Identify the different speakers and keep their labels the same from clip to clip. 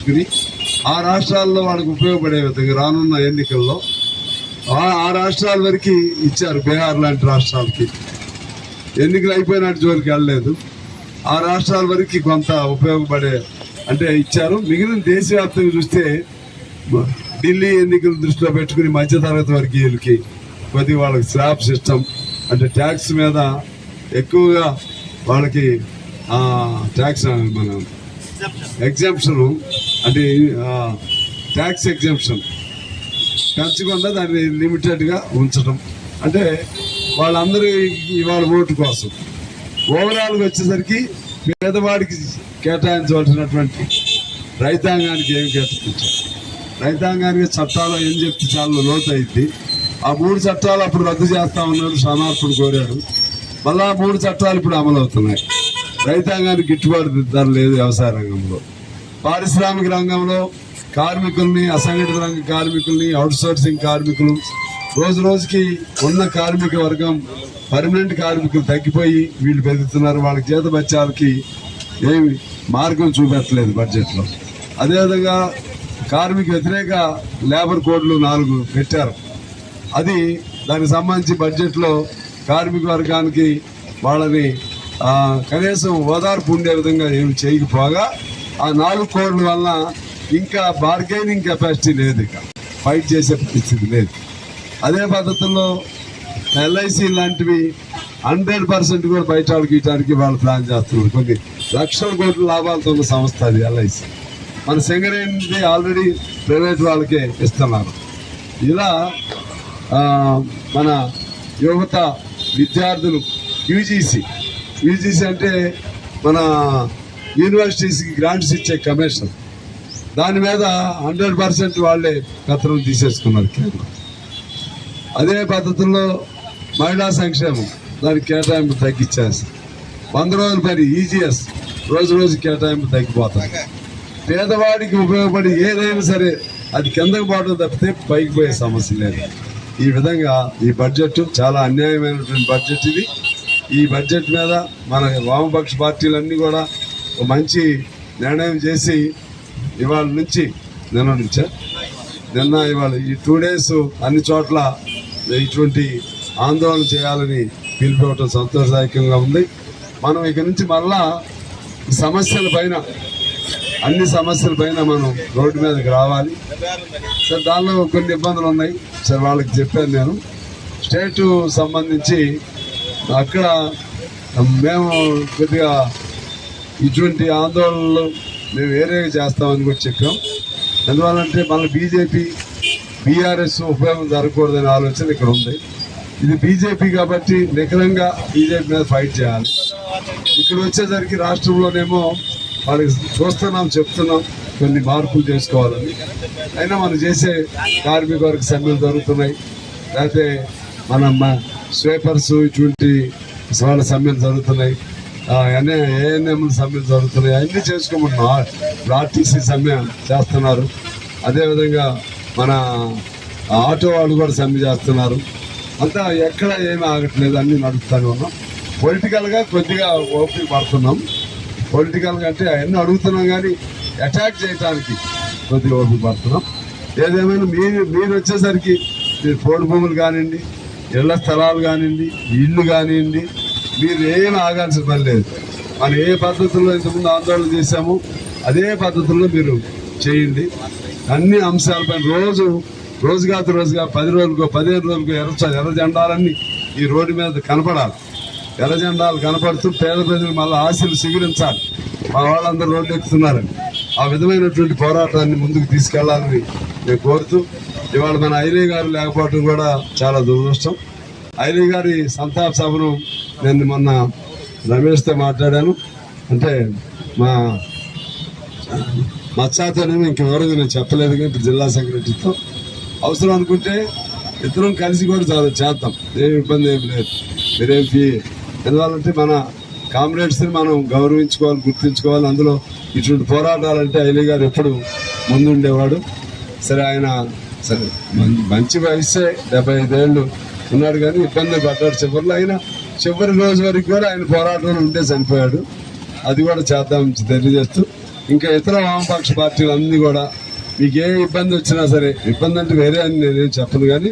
Speaker 1: తీసుకుని ఆ రాష్ట్రాల్లో వాళ్ళకి ఉపయోగపడే విధంగా రానున్న ఎన్నికల్లో ఆ రాష్ట్రాల వరకు ఇచ్చారు బీహార్ లాంటి రాష్ట్రాలకి. ఎన్నికలు అయిపోయినట్టు జోలికి వెళ్ళలేదు. ఆ రాష్ట్రాల వరకు కొంత ఉపయోగపడే అంటే ఇచ్చారు. మిగిలిన దేశవ్యాప్తంగా చూస్తే ఢిల్లీ ఎన్నికలు దృష్టిలో పెట్టుకుని మధ్యతరగతి వర్గీయులకి కొద్దిగా వాళ్ళకి స్లాబ్ సిస్టమ్ అంటే ట్యాక్స్ మీద ఎక్కువగా వాళ్ళకి ట్యాక్స్ మన ఎగ్జామ్షన్ అంటే ట్యాక్స్ ఎగ్జామ్షన్ పెంచకుండా దాన్ని లిమిటెడ్గా ఉంచడం అంటే వాళ్ళందరూ ఇవాళ ఓటు కోసం. ఓవరాల్గా వచ్చేసరికి పేదవాడికి కేటాయించవలసినటువంటి రైతాంగానికి ఏం కేటాయించారు రైతాంగానికి చట్టాలు ఏం చెప్తే చాలా లోతు అయింది ఆ మూడు చట్టాలు అప్పుడు రద్దు చేస్తా ఉన్నాడు శనార్పుడు కోరాడు మళ్ళా ఆ మూడు చట్టాలు ఇప్పుడు అమలు అవుతున్నాయి రైతాంగానికి గిట్టుబాటు ధర లేదు వ్యవసాయ రంగంలో. పారిశ్రామిక రంగంలో కార్మికుల్ని అసంఘటిత రంగ కార్మికుల్ని అవుట్సోర్సింగ్ కార్మికులు రోజు రోజుకి ఉన్న కార్మిక వర్గం పర్మనెంట్ కార్మికులు తగ్గిపోయి వీళ్ళు పెరుగుతున్నారు వాళ్ళకి జీతబత్యాలకి ఏమి మార్గం చూపెట్టలేదు బడ్జెట్లో అదేవిధంగా కార్మిక వ్యతిరేక లేబర్ కోడ్లు నాలుగు పెట్టారు. అది దానికి సంబంధించి బడ్జెట్లో కార్మిక వర్గానికి వాళ్ళని కనీసం ఓదార్పు ఉండే విధంగా ఏమి చేయకపోగా ఆ నాలుగు కోడ్ల వలన ఇంకా బార్గైనింగ్ కెపాసిటీ లేదు ఇక. ఫైట్ చేసే పరిస్థితి లేదు. అదే పద్ధతుల్లో ఎల్ఐసి లాంటివి హండ్రెడ్ పర్సెంట్ కూడా బయట వాళ్ళకి ఇవ్వడానికి వాళ్ళు ప్లాన్ చేస్తున్నారు. కొన్ని లక్షల కోట్ల లాభాలతో ఉన్న సంస్థ అది ఎల్ఐసి మన సింగరేణి ఆల్రెడీ ప్రైవేట్ వాళ్ళకే ఇస్తున్నారు. ఇలా మన యువత విద్యార్థులు యూజీసీ యూజీసీ అంటే మన యూనివర్సిటీస్కి గ్రాంట్స్ ఇచ్చే కమిషన్ దాని మీద హండ్రెడ్ పర్సెంట్ వాళ్ళే కథనం తీసేసుకున్నారు కేంద్రం. అదే పద్ధతుల్లో మహిళా సంక్షేమం దానికి కేటాయింపు తగ్గించేసి వంద రోజుల పని ఈజీఎస్ రోజు రోజు కేటాయింపు తగ్గిపోతాయి పేదవాడికి ఉపయోగపడి ఏదైనా సరే అది కిందకు పోవడం తప్పితే పైకి పోయే సమస్య లేదు. ఈ విధంగా ఈ బడ్జెట్ చాలా అన్యాయమైనటువంటి బడ్జెట్ ఇది. ఈ బడ్జెట్ మీద మన వామపక్ష పార్టీలన్నీ కూడా మంచి నిర్ణయం చేసి ఇవాళ నుంచి నిన్న నుంచే నిన్న ఇవాళ ఈ టూ డేస్ అన్ని చోట్ల ఇటువంటి ఆందోళన చేయాలని పిలిపివ్వటం సంతోషదాయకంగా ఉంది. మనం ఇక నుంచి మళ్ళా సమస్యల పైన అన్ని సమస్యల పైన మనం రోడ్డు మీదకి రావాలి. సార్ దానిలో కొన్ని ఇబ్బందులు ఉన్నాయి. సార్ వాళ్ళకి చెప్పాను నేను. స్టేటు సంబంధించి అక్కడ మేము కొద్దిగా ఇటువంటి ఆందోళనలు మేము వేరేగా చేస్తామని కూడా చెప్పాం. ఎందువల్లంటే మన బీజేపీ బీఆర్ఎస్ ఉపయోగం జరగకూడదనే ఆలోచన ఇక్కడ ఉంది. ఇది బీజేపీ కాబట్టి నిఖరంగా బీజేపీ మీద ఫైట్ చేయాలి. ఇక్కడ వచ్చేసరికి రాష్ట్రంలోనేమో వాళ్ళకి చూస్తున్నాం చెప్తున్నాం కొన్ని మార్పులు చేసుకోవాలని. అయినా మనం చేసే కార్మిక వర్గ సమ్మెలు జరుగుతున్నాయి. లేకపోతే మన స్వేపర్స్ ఇటువంటి వాళ్ళ సమ్మెలు జరుగుతున్నాయి. ఏఎన్ఎం సమ్మెలు జరుగుతున్నాయి. అన్నీ చేసుకోమన్నాం ఆర్టీసీ సమ్మె చేస్తున్నారు. అదేవిధంగా మన ఆటో వాళ్ళు కూడా సమ్మె చేస్తున్నారు. అంతా ఎక్కడ ఏమి ఆగట్లేదు అన్నీ నడుస్తూనే ఉన్నాం. పొలిటికల్గా కొద్దిగా ఓపిక పడుతున్నాం. పొలిటికల్గా అంటే అవన్నీ అడుగుతున్నాం కానీ అటాక్ చేయడానికి కొద్దిగా ఓపిక పడుతున్నాం. ఏదేమైనా మీరు మీరు వచ్చేసరికి మీరు పోడు భూములు కానివ్వండి ఇళ్ళ స్థలాలు కానివ్వండి ఇల్లు కానివ్వండి మీరు ఏం ఆగాల్సిన పని లేదు. మనం ఏ పద్ధతుల్లో ఇంతకుముందు ఆందోళన చేశామో అదే పద్ధతుల్లో మీరు చేయండి. అన్ని అంశాలపైన రోజు రోజుగా రోజుగా పది రోజులకో పదిహేను రోజులకో ఎర్ర ఎర్ర జెండాలన్నీ ఈ రోడ్డు మీద కనపడాలి. ఎర్ర జెండాలు కనపడుతూ పేద ప్రజలు మళ్ళీ ఆశలు స్వీకరించాలి మా వాళ్ళందరూ రోడ్డు ఎక్కుతున్నారని. ఆ విధమైనటువంటి పోరాటాన్ని ముందుకు తీసుకెళ్ళాలని నేను కోరుతూ ఇవాళ మన ఐలీ గారు లేకపోవడం కూడా చాలా దురదృష్టం. ఐలీ గారి సంతాప సభను నేను మొన్న రమేష్తో మాట్లాడాను. అంటే మా మత్సాతోనేమో ఇంకెవరికి నేను చెప్పలేదు కానీ ఇప్పుడు జిల్లా సెక్రటరీతో. అవసరం అనుకుంటే ఇద్దరం కలిసి కూడా చాలా చేద్దాం. ఏం ఇబ్బంది ఏం లేదు. మీరేం ఫీ ఎందువల్లంటే మన కామ్రేడ్స్ని మనం గౌరవించుకోవాలి గుర్తించుకోవాలి. అందులో ఇటువంటి పోరాటాలంటే ఐలీ గారు ఎప్పుడు ముందుండేవాడు. సరే ఆయన సరే మంచి వయసే డెబ్బై ఐదేళ్ళు ఉన్నాడు కానీ ఇబ్బంది పడ్డాడు చివరిలో. అయినా చివరి రోజు వరకు కూడా ఆయన పోరాటంలో ఉంటే చనిపోయాడు. అది కూడా చేద్దాం తెలియజేస్తూ ఇంకా ఇతర వామపక్ష పార్టీలు అన్ని కూడా మీకు ఏ ఇబ్బంది వచ్చినా సరే ఇబ్బంది అంటే వేరే అని నేనేం చెప్పను కానీ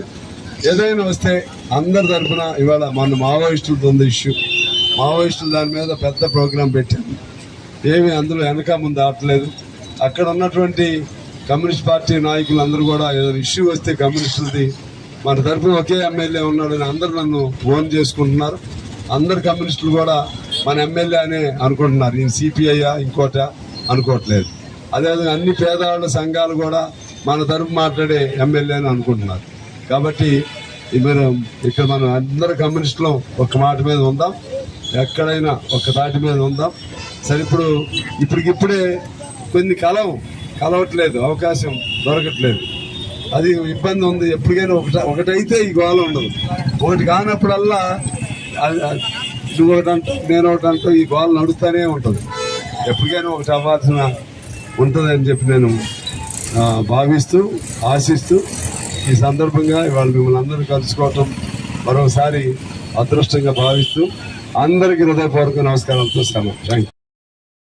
Speaker 1: ఏదైనా వస్తే అందరి తరఫున ఇవాళ మన మావోయిస్టులతో ఉంది ఇష్యూ మావోయిస్టులు దాని మీద పెద్ద ప్రోగ్రాం పెట్టారు. ఏమి అందులో వెనక ముందు ఆపలేదు అక్కడ ఉన్నటువంటి కమ్యూనిస్ట్ పార్టీ నాయకులు అందరూ కూడా ఏదైనా ఇష్యూ వస్తే కమ్యూనిస్టులది మన తరఫున ఒకే ఎమ్మెల్యే ఉన్నాడని అందరు నన్ను ఫోన్ చేసుకుంటున్నారు. అందరు కమ్యూనిస్టులు కూడా మన ఎమ్మెల్యే అనే అనుకుంటున్నారు. ఈయన సిపిఐయా ఇంకోట అనుకోవట్లేదు. అదేవిధంగా అన్ని పేదవాళ్ళ సంఘాలు కూడా మన తరపు మాట్లాడే ఎమ్మెల్యే అని అనుకుంటున్నారు. కాబట్టి మీరు మనం ఇక్కడ మనం అందరు కమ్యూనిస్టులు ఒక మాట మీద ఉందాం. ఎక్కడైనా ఒక తాటి మీద ఉందాం. సరే ఇప్పుడు ఇప్పటికిప్పుడే కొన్ని కలవు. కలవట్లేదు. అవకాశం దొరకట్లేదు. అది ఇబ్బంది ఉంది. ఎప్పటికైనా ఒకట ఒకటైతే ఈ గోళ ఉండదు. ఒకటి కానప్పుడల్లా అది- నువ్వు ఒకటి అంటావు నేను ఒకటి అంటావు ఈ గోళ నడుస్తూనే ఉంటుంది. ఎప్పటికైనా ఒకటి అవ్వాల్సిన ఉంటుందని చెప్పి నేను భావిస్తూ ఆశిస్తూ ఈ సందర్భంగా ఇవాళ మిమ్మల్ని అందరూ కలుసుకోవటం మరోసారి అదృష్టంగా భావిస్తూ అందరికీ హృదయపూర్వక నమస్కారాలతో సెలవు థ్యాంక్ యూ